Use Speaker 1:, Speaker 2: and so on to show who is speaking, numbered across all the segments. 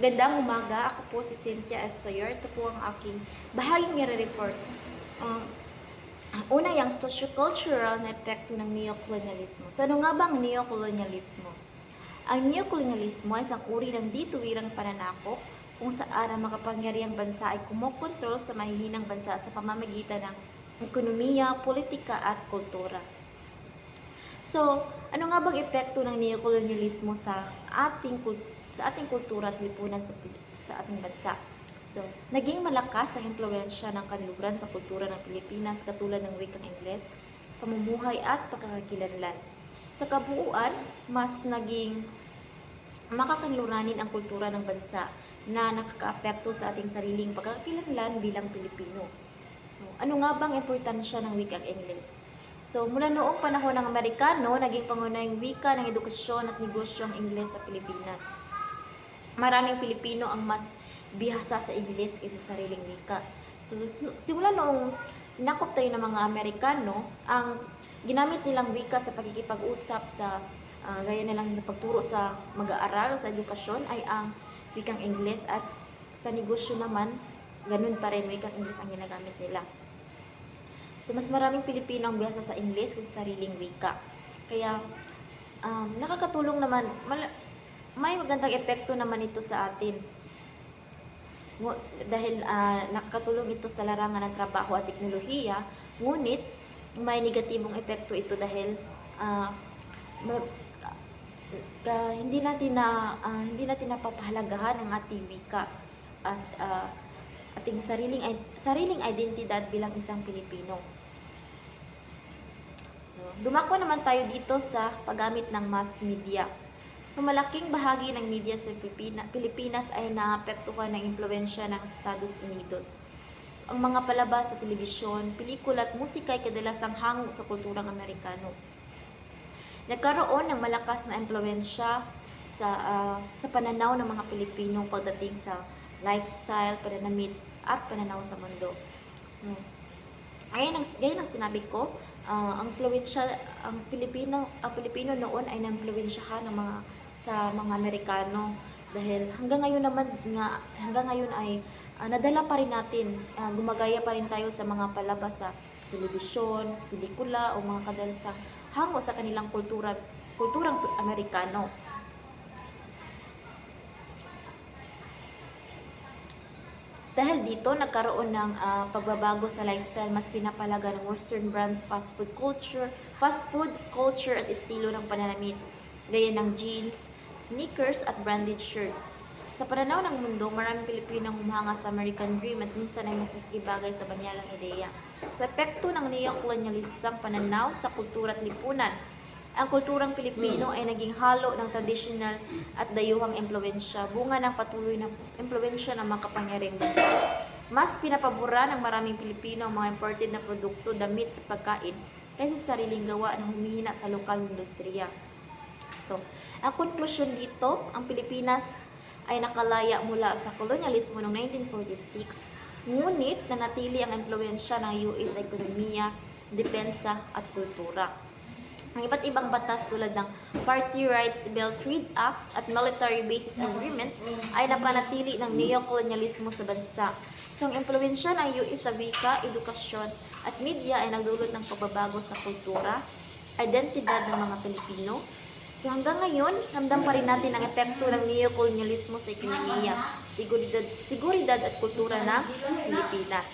Speaker 1: Magandang umaga. Ako po si Cynthia S. Sayer. Ito po ang aking bahaging nire-report. Um, una yung sociocultural na epekto ng neocolonialismo. So, ano nga ba ang neocolonialismo? Ang neocolonialismo ay isang uri ng dituwirang pananakop kung saan ang makapangyarihang bansa ay kumokontrol sa mahihinang bansa sa pamamagitan ng ekonomiya, politika at kultura. So, ano nga bang epekto ng neocolonialismo sa ating kul- sa ating kultura at lipunan sa, sa ating bansa? So, naging malakas ang impluensya ng kanluran sa kultura ng Pilipinas katulad ng wikang Ingles, pamumuhay at pagkakakilanlan. Sa kabuuan, mas naging makakanluranin ang kultura ng bansa na nakakaapekto sa ating sariling pagkakakilanlan bilang Pilipino. So, ano nga bang importansya ng wikang Ingles? So, mula noong panahon ng Amerikano, naging pangunahing wika ng edukasyon at negosyo ang Ingles sa Pilipinas. Maraming Pilipino ang mas bihasa sa Ingles kaysa sa sariling wika. So, simula noong sinakop tayo ng mga Amerikano, ang ginamit nilang wika sa pagkikipag-usap sa ah, gaya nilang pagturo sa mag-aaral sa edukasyon ay ang wikang Ingles at sa negosyo naman, ganun pa rin wikang Ingles ang ginagamit nila. So, mas maraming Pilipino ang bihasa sa Ingles kaysa sa sariling wika. Kaya, um, nakakatulong naman, mal- may magandang epekto naman ito sa atin. Dahil ah, nakakatulong ito sa larangan ng trabaho at teknolohiya, ngunit may negatibong epekto ito dahil ah, ma- ka- hindi natin na ah, hindi natin napapahalagahan ang ating wika at ah, ating sariling sariling identidad bilang isang Pilipino. No? Dumako naman tayo dito sa paggamit ng mass media. So malaking bahagi ng media sa Pilipina, Pilipinas ay naapektuhan ng impluensya ng Estados Unidos. Ang mga palabas sa telebisyon, pelikula at musika ay kadalasang hango sa kulturang Amerikano. Nagkaroon ng malakas na impluensya sa ah, sa pananaw ng mga Pilipino pagdating sa lifestyle, pananamit at pananaw sa mundo. Hmm. Ayan ang, gaya ng sinabi ko, ah, ang ang Pilipino, ang Pilipino noon ay na-influensyahan ng mga sa mga Amerikano dahil hanggang ngayon naman nga hanggang ngayon ay ah, nadala pa rin natin, ah, gumagaya pa rin tayo sa mga palabas sa telebisyon, pelikula o mga kadalasang hango sa kanilang kultura, kulturang Amerikano. Dahil dito, nagkaroon ng ah, pagbabago sa lifestyle, mas pinapalaga ng Western brands, fast food culture, fast food culture at estilo ng pananamit, gaya ng jeans, sneakers at branded shirts. Sa pananaw ng mundo, maraming Pilipinong humanga sa American Dream at minsan ay mas nakikibagay sa banyagang ideya. Sa epekto ng neocolonialistang pananaw sa kultura at lipunan, ang kulturang Pilipino ay naging halo ng traditional at dayuhang impluensya, bunga ng patuloy na impluensya ng mga kapangyarihang bansa. Mas pinapabura ng maraming Pilipino ang mga imported na produkto, damit at pagkain kaysa sa sariling gawa na humihina sa lokal industriya. So, ang konklusyon dito, ang Pilipinas ay nakalaya mula sa kolonyalismo noong 1946, ngunit nanatili ang impluensya ng US sa ekonomiya, depensa at kultura. Ang iba't ibang batas tulad ng Party Rights Bill, Trade Act at Military Bases Agreement ay napanatili ng neokolonyalismo sa bansa. So, ang impluensya ng US sa wika, edukasyon at media ay nagdulot ng pagbabago sa kultura, identidad ng mga Pilipino. So, hanggang ngayon, ramdam pa rin natin ang epekto ng neokolonyalismo sa ekonomiya, seguridad, seguridad at kultura ng Pilipinas.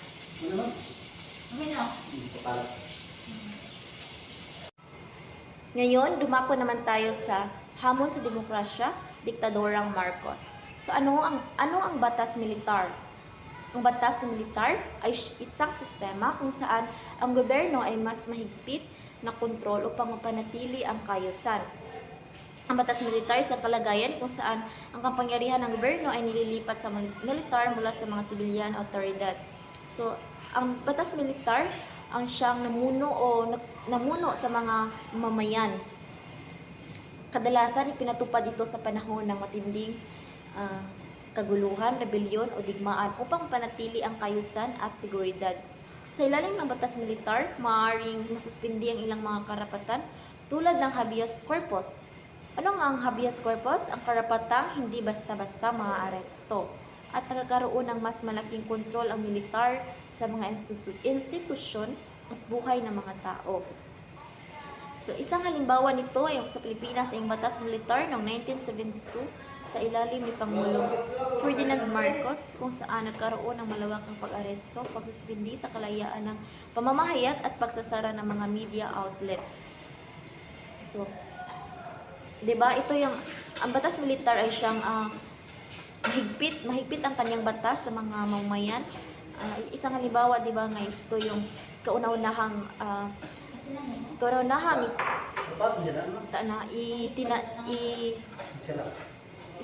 Speaker 1: Ngayon, dumako naman tayo sa hamon sa demokrasya, diktadorang Marcos. So ano ang ano ang batas militar? Ang batas militar ay isang sistema kung saan ang gobyerno ay mas mahigpit na kontrol upang mapanatili ang kayusan. Ang batas militar sa kalagayan kung saan ang kapangyarihan ng gobyerno ay nililipat sa mil- militar mula sa mga sibilyan o otoridad. So, ang batas militar ang siyang namuno o na- namuno sa mga mamayan. Kadalasan ipinatupad ito sa panahon ng matinding ah, kaguluhan, rebelyon o digmaan upang panatili ang kayusan at seguridad. Sa ilalim ng batas militar, maaaring masuspindi ang ilang mga karapatan tulad ng habeas corpus Ano nga ang habeas corpus? Ang karapatang hindi basta-basta maaresto at nagkakaroon ng mas malaking kontrol ang militar sa mga institu- institusyon at buhay ng mga tao. So, isang halimbawa nito ay sa Pilipinas ay ang batas militar noong 1972 sa ilalim ni Pangulong Ferdinand Marcos kung saan nagkaroon ng malawakang pag-aresto, pagsuspindi sa kalayaan ng pamamahayag at pagsasara ng mga media outlet. So, 'di ba? Ito yung ang batas militar ay siyang ah, mahigpit, mahigpit ang kanyang batas sa mga mamamayan. Ah, isang halimbawa, 'di ba, nga ito yung kauna-unahang uh, kauna-unahang na itina i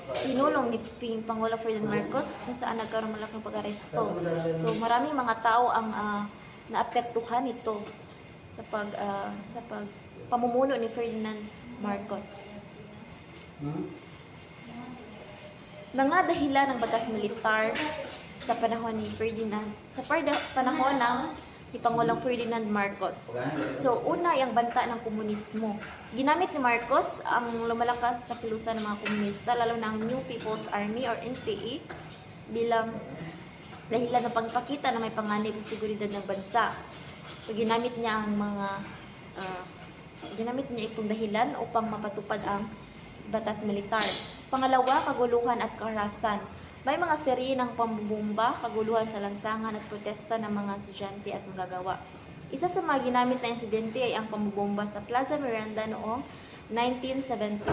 Speaker 1: sinulong ni Ping Pangulo Ferdinand Marcos kung saan nagkaroon malaking pag-aresto. So maraming mga tao ang ah, naapektuhan nito sa pag ah, sa pag pamumuno ni Ferdinand Marcos. Mga dahilan ng batas militar sa panahon ni Ferdinand sa panahon ng ni Pangulong Ferdinand Marcos. So, una yung banta ng komunismo. Ginamit ni Marcos ang lumalakas sa kilusan ng mga komunista, lalo na ang New People's Army or NPA, bilang dahilan ng pagpakita na may panganib sa seguridad ng bansa. So, ginamit niya ang mga ah, ginamit niya itong dahilan upang mapatupad ang batas militar. Pangalawa, kaguluhan at karahasan. May mga seri ng pambubumba, kaguluhan sa lansangan at protesta ng mga estudyante at manggagawa. Isa sa mga ginamit na insidente ay ang pambubomba sa Plaza Miranda noong 1971.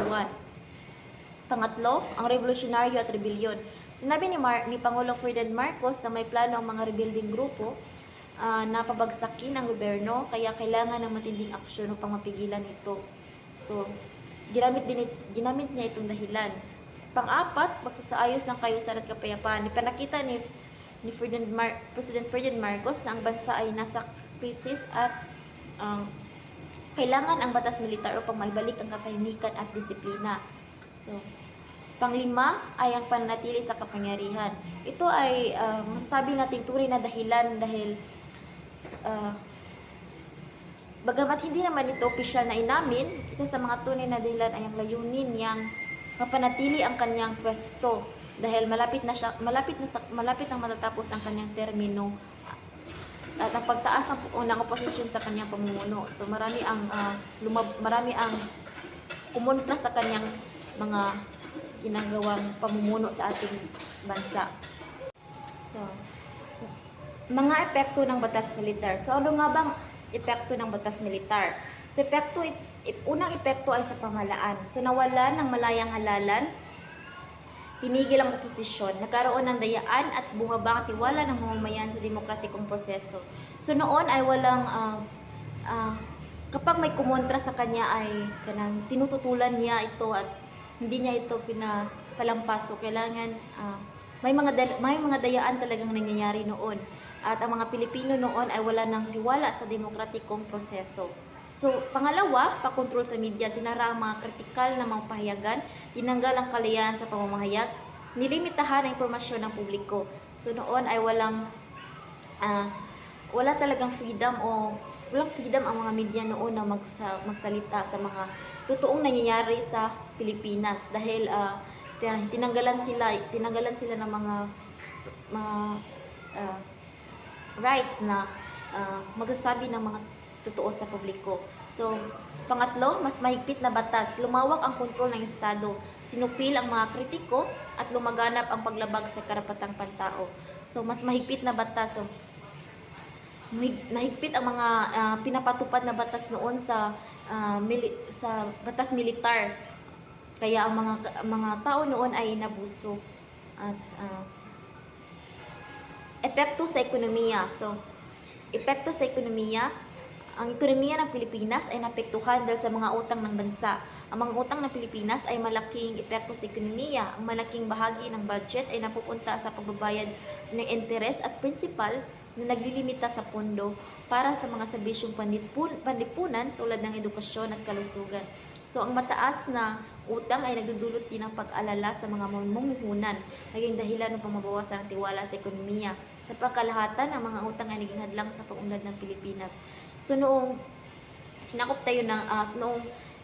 Speaker 1: Pangatlo, ang revolusyonaryo at rebellion. Sinabi ni, Mar- ni Pangulong Ferdinand Marcos na may plano ang mga rebuilding grupo ah, na pabagsakin ang gobyerno kaya kailangan ng matinding aksyon upang mapigilan ito. So, ginamit, din, it- ginamit niya itong dahilan. Pang-apat, pagsasaayos ng kayusan at kapayapaan. Ipinakita ni, ni Ferdinand Mar- President Ferdinand Marcos na ang bansa ay nasa krisis at ang kailangan ang batas militar upang maibalik ang katahimikan at disiplina. So, panglima ay ang pananatili sa kapangyarihan. Ito ay ah, masasabi nating tunay na dahilan dahil ah, bagamat hindi naman ito opisyal na inamin, isa sa mga tunay na dahilan ay ang layunin niyang mapanatili ang kanyang pwesto dahil malapit na siya malapit na malapit nang matatapos ang kanyang termino at ang pagtaas ng unang oposisyon sa kanyang pamumuno. So marami ang ah, lumab- marami ang kumontra sa kanyang mga ginagawang pamumuno sa ating bansa. So, mga epekto ng batas militar. So, ano nga bang epekto ng batas militar? So, epekto, unang epekto ay sa pamahalaan. So, nawalan ng malayang halalan, pinigil ang oposisyon, nagkaroon ng dayaan at bumaba ang tiwala ng mamamayan sa demokratikong proseso. So, noon ay walang, ah, ah, kapag may kumontra sa kanya ay kanang tinututulan niya ito at hindi niya ito pinapalampas. So, kailangan ah, may mga may mga dayaan talagang nangyayari noon. At ang mga Pilipino noon ay wala ng tiwala sa demokratikong proseso. So, pangalawa, pakontrol sa media, sinara ang mga kritikal na mga pahayagan, tinanggal ang kalayan sa pamamahayag, nilimitahan ang impormasyon ng publiko. So, noon ay walang ah, wala talagang freedom o walang freedom ang mga media noon na magsa, magsalita sa mga totoong nangyayari sa Pilipinas dahil ah, tin- tinanggalan sila tinanggalan sila ng mga mga ah, rights na ah, magsasabi ng mga totoo sa publiko. So, pangatlo, mas mahigpit na batas. Lumawak ang kontrol ng Estado. Sinupil ang mga kritiko at lumaganap ang paglabag sa karapatang pantao. So, mas mahigpit na batas. So, mahig- nahigpit ang mga ah, pinapatupad na batas noon sa ah, mili- sa batas militar. Kaya ang mga mga tao noon ay inabuso at ah, epekto sa ekonomiya. So, epekto sa ekonomiya, ang ekonomiya ng Pilipinas ay napektuhan dahil sa mga utang ng bansa. Ang mga utang ng Pilipinas ay malaking epekto sa ekonomiya. Ang malaking bahagi ng budget ay napupunta sa pagbabayad ng interes at principal na naglilimita sa pondo para sa mga serbisyong panlipunan tulad ng edukasyon at kalusugan. So, ang mataas na utang ay nagdudulot din ng pag-alala sa mga mamumuhunan, naging dahilan ng pamabawasan ng tiwala sa ekonomiya. Sa pagkalahatan, ang mga utang ay naging hadlang sa pag-unlad ng Pilipinas. So, noong sinakop tayo ng, ah, noong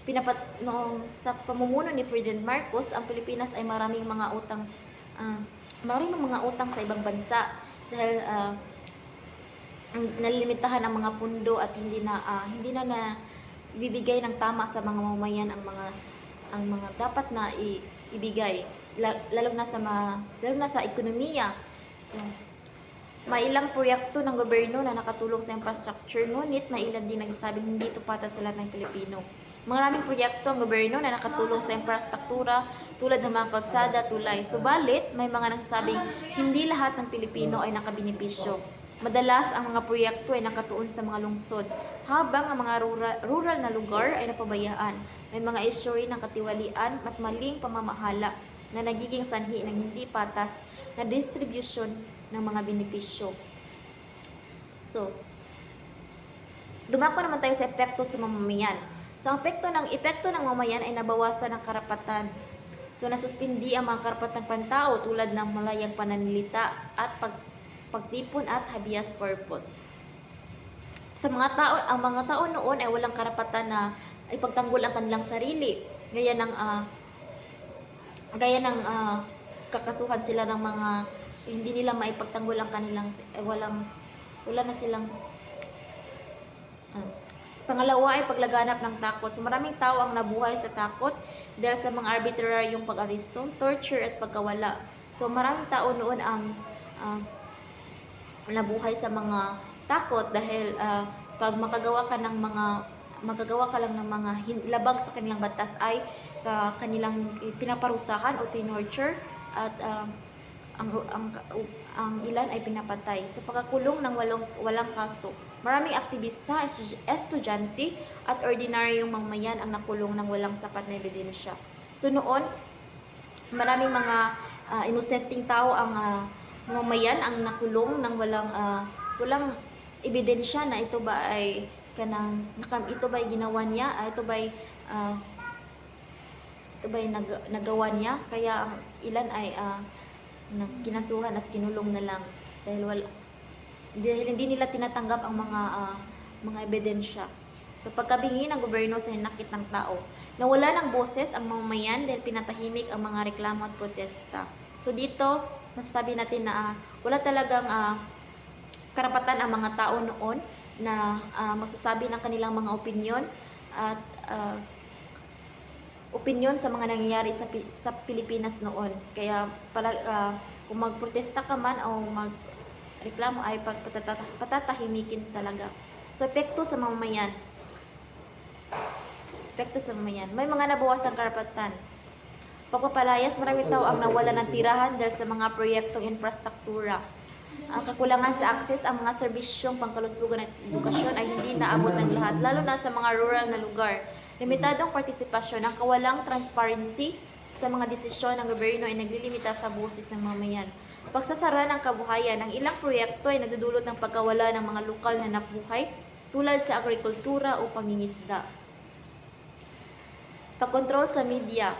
Speaker 1: pinapat noong sa pamumuno ni Ferdinand Marcos, ang Pilipinas ay maraming mga utang ah, maraming mga utang sa ibang bansa dahil ah, ang- nalimitahan ang mga pundo at hindi na ah, hindi na na ibibigay ng tama sa mga mamamayan ang mga ang mga dapat na i- ibigay La- lalo na sa mga lalo na sa ekonomiya. So, may ilang proyekto ng gobyerno na nakatulong sa infrastructure, ngunit may ilan din nagsasabing hindi ito para sa lahat ng Pilipino. Maraming proyekto ang gobyerno na nakatulong sa infrastruktura tulad ng mga kalsada, tulay. Subalit, may mga nagsasabing hindi lahat ng Pilipino ay nakabenepisyo. Madalas, ang mga proyekto ay nakatuon sa mga lungsod, habang ang mga rural, rural na lugar ay napabayaan. May mga isyu rin ng katiwalian at maling pamamahala na nagiging sanhi ng hindi patas na distribution ng mga benepisyo. So, dumako naman tayo sa epekto sa mamamayan. Ang epekto ng epekto ng mamamayan ay nabawasan ng karapatan. So, nasuspindi ang mga karapatang pantao tulad ng malayang pananilita at pag, pagtipon at habeas corpus. Sa mga tao, ang mga tao noon ay walang karapatan na ipagtanggol ang kanilang sarili. Gaya ng ah, gaya ng ah, kakasuhan sila ng mga hindi nila maipagtanggol ang kanilang eh, walang wala na silang ah. Pangalawa ay paglaganap ng takot. So maraming tao ang nabuhay sa takot dahil sa mga arbitraryong pag-aristo, torture at pagkawala. So maraming tao noon ang ah, nabuhay sa mga takot dahil ah, pag makagawa ka ng mga magagawa ka lang ng mga labag sa kanilang batas ay ah, kanilang pinaparusahan o tinorture at ah, ang, ang, ang ilan ay pinapatay sa pagkakulong ng walong, walang kaso. Maraming aktivista, estu- estudyante at ordinaryong mamayan ang nakulong ng walang sapat na ebidensya. So noon, maraming mga ah, inosenteng tao ang ah, mamayan ang nakulong ng walang ah, walang ebidensya na ito ba ay kanang nakam ito ba ay ginawa niya, ah, ito ba ay ah, ito ba ay nag, nagawa niya kaya ang ilan ay na kinasuhan at kinulong na lang dahil wala dahil hindi nila tinatanggap ang mga ah, mga ebidensya. So pagkabingi ng gobyerno sa hinakit ng tao, nawala ng boses ang mamamayan dahil pinatahimik ang mga reklamo at protesta. So dito, masasabi natin na ah, wala talagang ah, karapatan ang mga tao noon na ah, magsasabi ng kanilang mga opinyon at ah, opinyon sa mga nangyayari sa, sa Pilipinas noon. Kaya pala, ah, kung magprotesta ka man o magreklamo ay patatahimikin talaga. So, epekto sa mamamayan. Epekto sa mamamayan. May mga nabawas ng karapatan. Pagpapalayas, marami tao ang nawala ng tirahan dahil sa mga proyektong infrastruktura. Ang kakulangan sa akses ang mga serbisyong pangkalusugan at edukasyon ay hindi naabot ng lahat, lalo na sa mga rural na lugar. Limitadong partisipasyon, ang kawalang transparency sa mga desisyon ng gobyerno ay naglilimita sa boses ng mamayan. Pagsasara ng kabuhayan, ang ilang proyekto ay nadudulot ng pagkawala ng mga lokal na nabuhay tulad sa agrikultura o pangingisda. Pagkontrol sa media,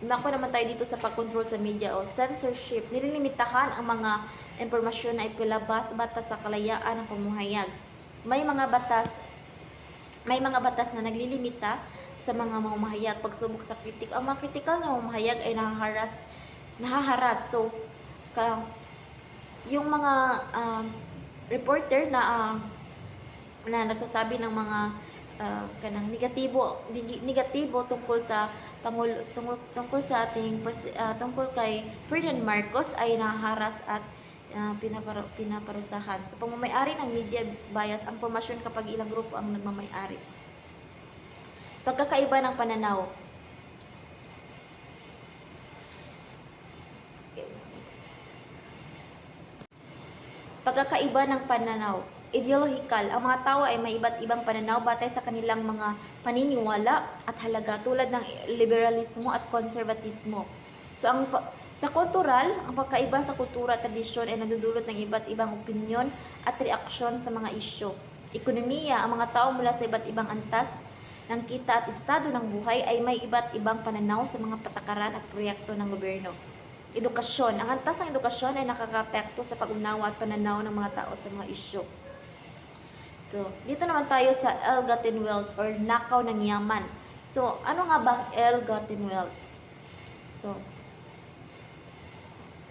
Speaker 1: Nako naman tayo dito sa pag-control sa media o censorship. Nililimitahan ang mga impormasyon na ipilabas batas sa kalayaan ng pamumuhayag. May mga batas may mga batas na naglilimita sa mga mamamahayag pagsubok sa kritik. Ang mga kritikal na mamamahayag ay nahaharas nahaharas. So, ka, yung mga um, reporter na ah, na nagsasabi ng mga ah, kanang negatibo neg- negatibo tungkol sa pangulo tungkol, tungkol sa ating ah, tungkol kay Ferdinand Marcos ay naharas at ah, pinaparo, pinaparusahan. Sa pagmamayari ng media bias, ang formasyon kapag ilang grupo ang nagmamayari. Pagkakaiba ng pananaw. Pagkakaiba ng pananaw. Ideological. Ang mga tao ay may iba't ibang pananaw batay sa kanilang mga paniniwala at halaga tulad ng liberalismo at konservatismo. So ang sa kultural, ang pagkaiba sa kultura at tradisyon ay nadudulot ng iba't ibang opinyon at reaksyon sa mga isyo. Ekonomiya, ang mga tao mula sa iba't ibang antas ng kita at estado ng buhay ay may iba't ibang pananaw sa mga patakaran at proyekto ng gobyerno. Edukasyon, ang antas ng edukasyon ay nakakapekto sa pag-unawa at pananaw ng mga tao sa mga isyo. So, dito naman tayo sa ill-gotten wealth or nakaw ng yaman. So, ano nga ba ang ill-gotten wealth? So,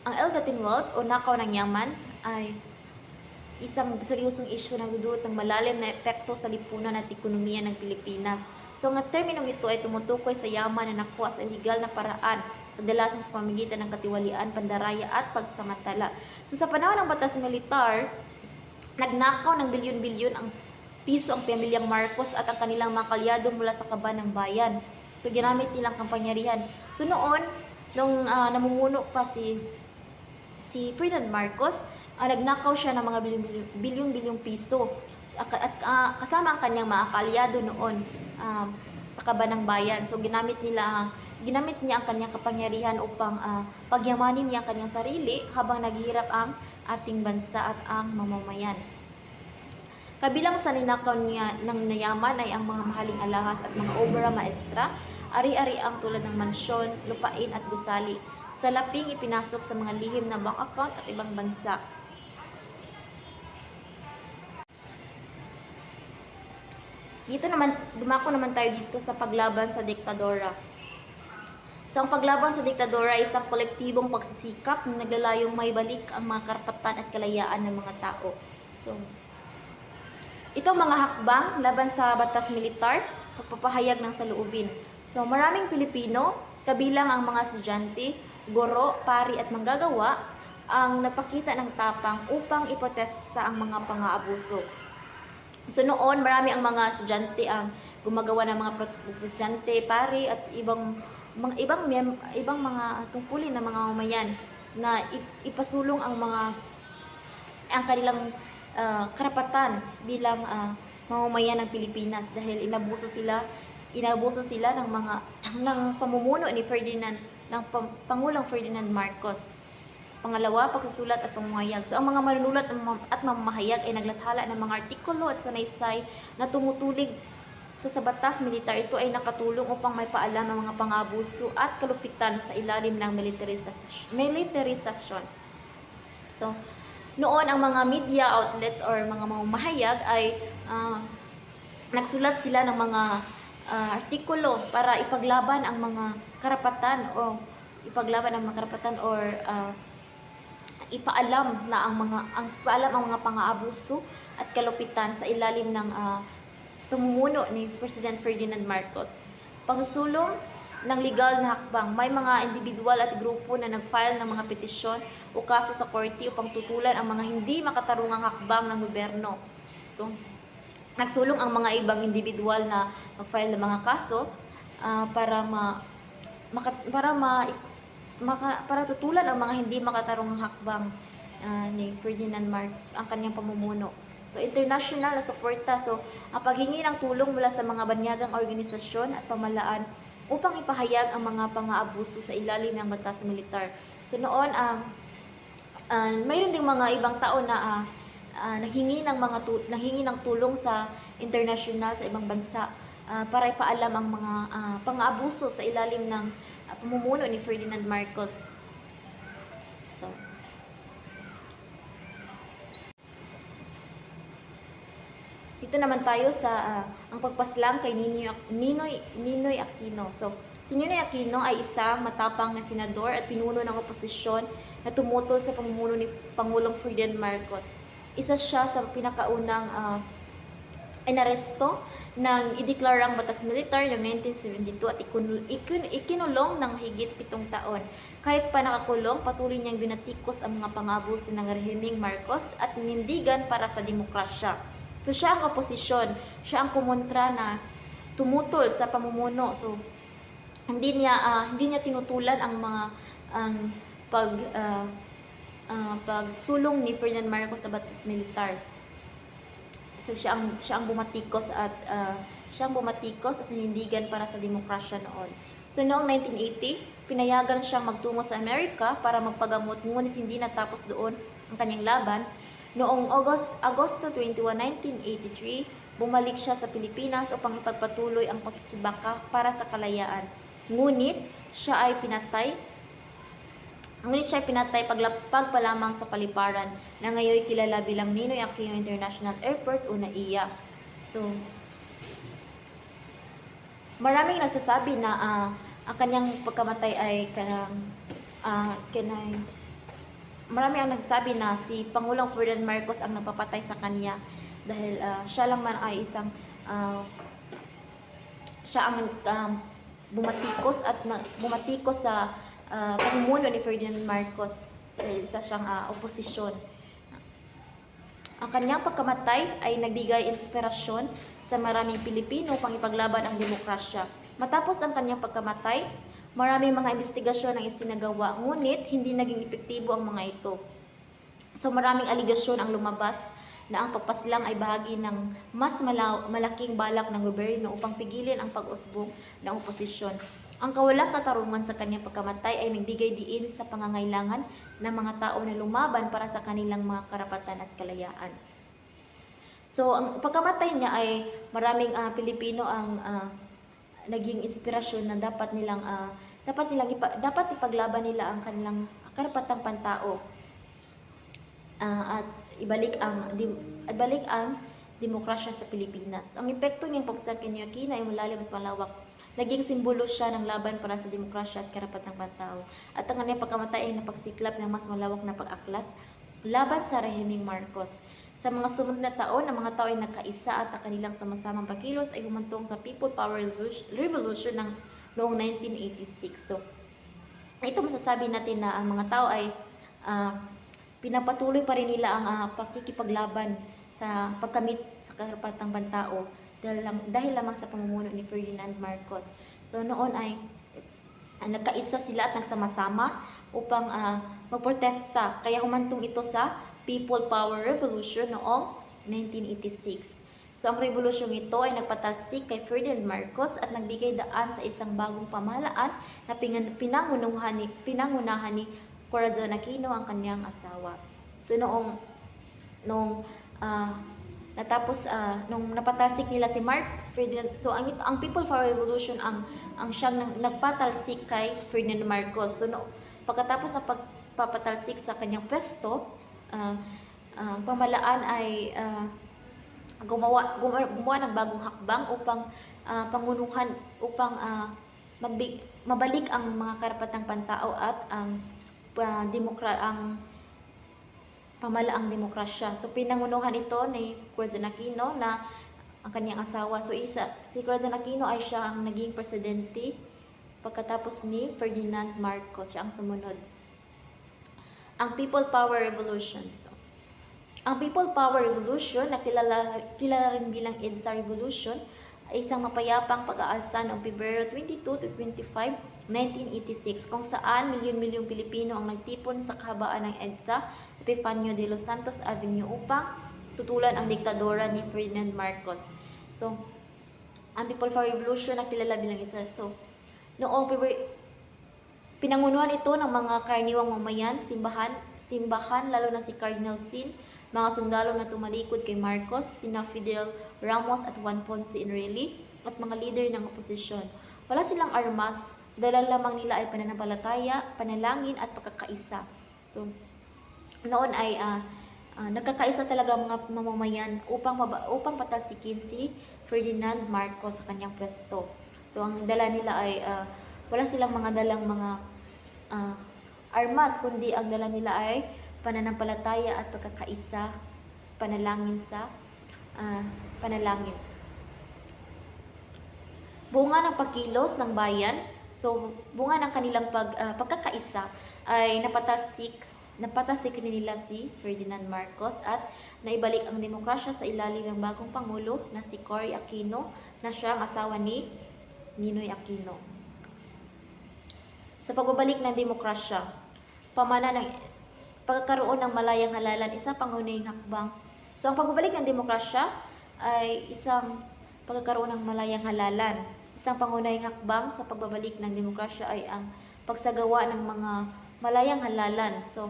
Speaker 1: ang ill-gotten wealth o nakaw ng yaman ay isang seryosong issue na nagdudulot ng malalim na epekto sa lipunan at ekonomiya ng Pilipinas. So, ang terminong ito ay tumutukoy sa yaman na nakuha sa illegal na paraan, kadalasan sa pamamagitan ng katiwalian, pandaraya at pagsamantala. So, sa panahon ng batas militar, nagnakaw ng bilyon-bilyon ang piso ang pamilyang Marcos at ang kanilang mga kalyado mula sa kaban ng bayan. So, ginamit nilang kampanyarihan. So, noon, nung ah, namumuno pa si si Ferdinand Marcos, ah, nagnakaw siya ng mga bilyon- bilyon-bilyong piso. At, ah, kasama ang kanyang mga kalyado noon ah, sa kaban ng bayan. So, ginamit nila ang ginamit niya ang kanyang kapangyarihan upang ah, pagyamanin niya ang kanyang sarili habang naghihirap ang ating bansa at ang mamamayan. Kabilang sa ninakaw niya ng nayaman ay ang mga mahaling alahas at mga obra maestra, ari-ari ang tulad ng mansyon, lupain at gusali. Sa laping ipinasok sa mga lihim na bank account at ibang bansa. Dito naman, dumako naman tayo dito sa paglaban sa diktadora. So, ang paglaban sa diktadora ay isang kolektibong pagsisikap na naglalayong may balik ang mga karapatan at kalayaan ng mga tao. So, ito mga hakbang laban sa batas militar, pagpapahayag ng saloobin. So, maraming Pilipino, kabilang ang mga estudyante, guro, pari at manggagawa, ang nagpakita ng tapang upang iprotesta ang mga pang-aabuso. So noon, marami ang mga estudyante ang gumagawa ng mga estudyante, pari at ibang mga ibang mem- ibang mga tungkulin ng mga mamayan na ip- ipasulong ang mga ang kanilang ah, karapatan bilang ah, mamamayan ng Pilipinas dahil inabuso sila inabuso sila ng mga ng pamumuno ni Ferdinand ng Pangulong Ferdinand Marcos. Pangalawa, pagsusulat at pamamahayag. So, ang mga manunulat at mamamahayag ay naglathala ng mga artikulo at sanaysay na tumutulig sa sa batas militar. Ito ay nakatulong upang may paalam ang mga pangabuso at kalupitan sa ilalim ng militarisasyon. militarisasyon. So, noon ang mga media outlets or mga mamamahayag ay ah, nagsulat sila ng mga ah, artikulo para ipaglaban ang mga karapatan o ipaglaban ang mga karapatan or ah, ipaalam na ang mga ang paalam ang mga pang-aabuso at kalupitan sa ilalim ng ah, pamumuno ni President Ferdinand Marcos. Pagsusulong ng legal na hakbang, may mga individual at grupo na nag-file ng mga petisyon o kaso sa korte upang tutulan ang mga hindi makatarungang hakbang ng gobyerno. So, nagsulong ang mga ibang individual na mag-file ng mga kaso ah, para ma maka- para ma maka, para tutulan ang mga hindi makatarungang hakbang ah, ni Ferdinand Marc ang kanyang pamumuno. So international na suporta so ang paghingi ng tulong mula sa mga banyagang organisasyon at pamalaan upang ipahayag ang mga pang-aabuso sa ilalim ng batas militar. So noon ang ah, mayroon ding mga ibang tao na ah, ah, naghingi ng mga naghingi ng tulong sa international sa ibang bansa ah, para ipaalam ang mga ah, pang-aabuso sa ilalim ng ah, pamumuno ni Ferdinand Marcos. Dito naman tayo sa ah, ang pagpaslang kay Ninoy, Ninoy, Ninoy Aquino. So, si Ninoy Aquino ay isang matapang na senador at pinuno ng oposisyon na tumutol sa pamumuno ni Pangulong Ferdinand Marcos. Isa siya sa pinakaunang ah, inaresto ng ideklarang batas militar noong 1972 at ikinulong ng higit pitong taon. Kahit pa nakakulong, patuloy niyang binatikos ang mga pangabuso ng rehimeng Marcos at nindigan para sa demokrasya. So siya ang oposisyon, siya ang kumontra na tumutol sa pamumuno. So hindi niya ah, hindi niya tinutulan ang mga ang pag ah, ah, pagsulong ni Ferdinand Marcos sa batas militar. So siya ang siya ang bumatikos at ah, siya ang bumatikos at nanindigan para sa demokrasya noon. So noong 1980, pinayagan siyang magtungo sa Amerika para magpagamot ngunit hindi natapos doon ang kanyang laban. Noong August, Agosto 21, 1983, bumalik siya sa Pilipinas upang ipagpatuloy ang pagkikibaka para sa kalayaan. Ngunit siya ay pinatay Ngunit siya ay pinatay paglapag pa lamang sa paliparan na ngayon kilala bilang Ninoy Aquino International Airport o NAIA. So, maraming nagsasabi na ah, ang kanyang pagkamatay ay kanang ah, kanay marami ang nagsasabi na si Pangulong Ferdinand Marcos ang nagpapatay sa kanya dahil ah, siya lang man ay isang ah, siya ang um, bumatikos at na, bumatikos sa ah, pamumuno ni Ferdinand Marcos dahil isa siyang ah, oposisyon. Ang kanyang pagkamatay ay nagbigay inspirasyon sa maraming Pilipino upang ipaglaban ang demokrasya. Matapos ang kanyang pagkamatay, maraming mga investigasyon ang isinagawa, ngunit hindi naging epektibo ang mga ito. So maraming aligasyon ang lumabas na ang pagpaslang ay bahagi ng mas mala- malaking balak ng gobyerno upang pigilin ang pag-usbong ng oposisyon. Ang kawalang katarungan sa kanyang pagkamatay ay nagbigay diin sa pangangailangan ng mga tao na lumaban para sa kanilang mga karapatan at kalayaan. So, ang pagkamatay niya ay maraming ah, Pilipino ang ah, naging inspirasyon na dapat nilang ah, dapat ipa- dapat ipaglaban nila ang kanilang karapatang pantao Ah, at ibalik ang dim- ibalik ang demokrasya sa Pilipinas. Ang epekto niyang pagsak ni Aquino ay malalim at malawak. Naging simbolo siya ng laban para sa demokrasya at karapatang pantao. At ang kanyang pagkamatay ay napagsiklap ng mas malawak na pag-aklas laban sa rehimeng Marcos. Sa mga sumunod na taon, ang mga tao ay nagkaisa at ang kanilang sama-samang pagkilos ay humantong sa People Power Revolution ng noong 1986. So, ito masasabi natin na ang mga tao ay ah, pinapatuloy pa rin nila ang ah, pakikipaglaban sa pagkamit sa karapatang pantao dahil, dahil lamang sa pamumuno ni Ferdinand Marcos. So noon ay ah, nagkaisa sila at nagsama-sama upang ah, magprotesta. Kaya humantong ito sa People Power Revolution noong 1986. So ang revolusyong ito ay nagpatalsik kay Ferdinand Marcos at nagbigay daan sa isang bagong pamahalaan na pinangunahan ni, pinangunahan ni Corazon Aquino ang kanyang asawa. So noong nung ah, natapos ah, nung napatalsik nila si Marcos Ferdinand so ang ito- ang People Power Revolution ang ang siyang nagpatalsik kay Ferdinand Marcos. So no, pagkatapos na pagpapatalsik sa kanyang pwesto, ah, ang pamalaan ay ah, gumawa, gumawa ng bagong hakbang upang ah, pangunuhan upang ah, magbig, mabalik ang mga karapatang pantao at ang ah, demokra ang pamalaang demokrasya. So pinangunuhan ito ni Corazon Aquino na ang kanyang asawa. So isa, si Corazon Aquino ay siya ang naging presidente pagkatapos ni Ferdinand Marcos. Siya ang sumunod. Ang People Power Revolution. Ang People Power Revolution na kilala, kilala rin bilang EDSA Revolution ay isang mapayapang pag-aalsa noong Pebrero 22 to 25, 1986 kung saan milyon-milyong Pilipino ang nagtipon sa kahabaan ng EDSA Epifanio de los Santos Avenue upang tutulan ang diktadora ni Ferdinand Marcos. So, ang People Power Revolution na kilala bilang EDSA. So, noong Pebrero, Pinangunuhan ito ng mga karaniwang mamayan, simbahan, simbahan lalo na si Cardinal Sin, mga sundalo na tumalikod kay Marcos, sina Fidel Ramos at Juan Ponce Enrile, at mga leader ng oposisyon. Wala silang armas, dala lamang nila ay pananampalataya, panalangin at pagkakaisa. So, noon ay ah, ah, nagkakaisa talaga mga mamamayan upang maba- upang patalsikin si Ferdinand Marcos sa kanyang pwesto. So ang dala nila ay ah, wala silang mga dalang mga ah, armas kundi ang dala nila ay pananampalataya at pagkakaisa, panalangin sa ah, panalangin. Bunga ng pagkilos ng bayan, so bunga ng kanilang pag, ah, pagkakaisa ay napatasik napatasik nila si Ferdinand Marcos at naibalik ang demokrasya sa ilalim ng bagong pangulo na si Cory Aquino na siya ang asawa ni Ninoy Aquino. Sa pagbabalik ng demokrasya, pamana ng pagkakaroon ng malayang halalan, isang pangunahing hakbang. So ang pagbabalik ng demokrasya ay isang pagkakaroon ng malayang halalan. Isang pangunahing hakbang sa pagbabalik ng demokrasya ay ang pagsagawa ng mga malayang halalan. So,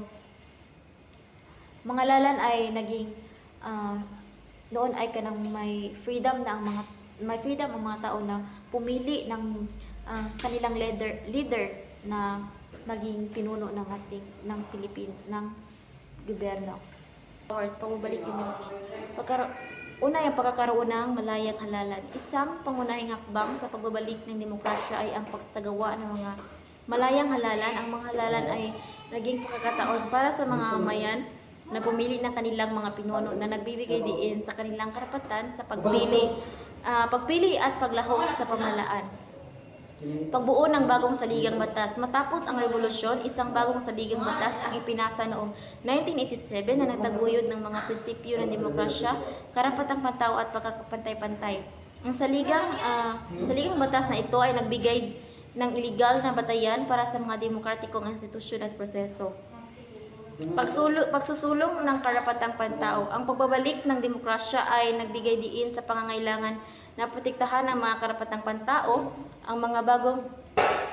Speaker 1: mga halalan ay naging ah, noon ay kanang may freedom na ang mga may freedom ang mga tao na pumili ng ah, kanilang leader leader na maging pinuno ng ating ng Pilipin ng gobyerno. Powers, pababalik din Pagkaro Una, yung pagkakaroon ng malayang halalan. Isang pangunahing hakbang sa pagbabalik ng demokrasya ay ang pagsagawa ng mga malayang halalan. Ang mga halalan ay naging pagkakataon para sa mga mamayan na pumili ng kanilang mga pinuno na nagbibigay diin sa kanilang karapatan sa pagpili, ah, pagpili at paglahok sa pamalaan. Pagbuo ng bagong saligang batas. Matapos ang revolusyon, isang bagong saligang batas ang ipinasa noong 1987 na nagtaguyod ng mga prinsipyo ng demokrasya, karapatang pantao at pagkakapantay-pantay. Ang saligang, ah, saligang batas na ito ay nagbigay ng iligal na batayan para sa mga demokratikong institusyon at proseso. Pagsulo, pagsusulong ng karapatang pantao. Ang pagbabalik ng demokrasya ay nagbigay diin sa pangangailangan na protektahan ang mga karapatang pantao. Ang mga bagong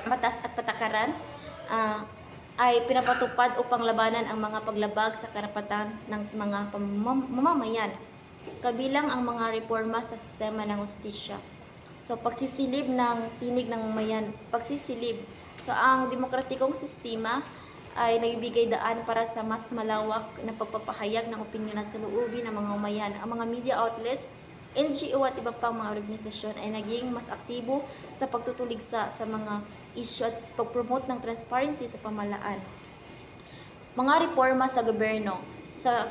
Speaker 1: batas at patakaran ah, ay pinapatupad upang labanan ang mga paglabag sa karapatan ng mga mamamayan, kabilang ang mga reforma sa sistema ng hustisya. So, pagsisilib ng tinig ng mamayan, pagsisilib. So, ang demokratikong sistema ay nagbibigay daan para sa mas malawak na pagpapahayag ng opinyon at saloobin ng mga mamayan. Ang mga media outlets, NGO at iba pang mga organisasyon ay naging mas aktibo sa pagtutuligsa sa mga issue at pag-promote ng transparency sa pamalaan. Mga reforma sa gobyerno. Sa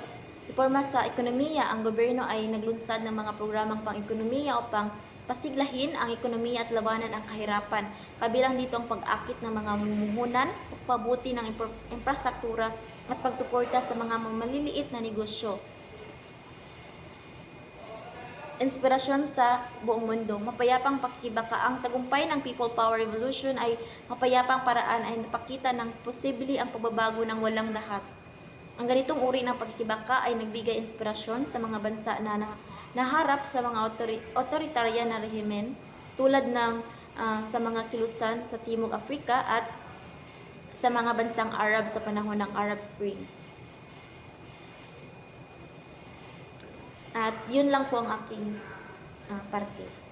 Speaker 1: reforma sa ekonomiya, ang gobyerno ay naglunsad ng mga programang pang-ekonomiya upang pasiglahin ang ekonomiya at labanan ang kahirapan. Kabilang dito ang pag-akit ng mga mumuhunan, pagpabuti ng infrastruktura at pagsuporta sa mga maliliit na negosyo. Inspirasyon sa buong mundo. Mapayapang pakikibaka. Ang tagumpay ng People Power Revolution ay mapayapang paraan ay napakita ng posible ang pagbabago ng walang dahas. Ang ganitong uri ng pagkikibaka ay nagbigay inspirasyon sa mga bansa na na- naharap sa mga authoritarian na rehimen tulad ng ah, sa mga kilusan sa Timog Afrika at sa mga bansang Arab sa panahon ng Arab Spring. At yun lang po ang aking ah, parte.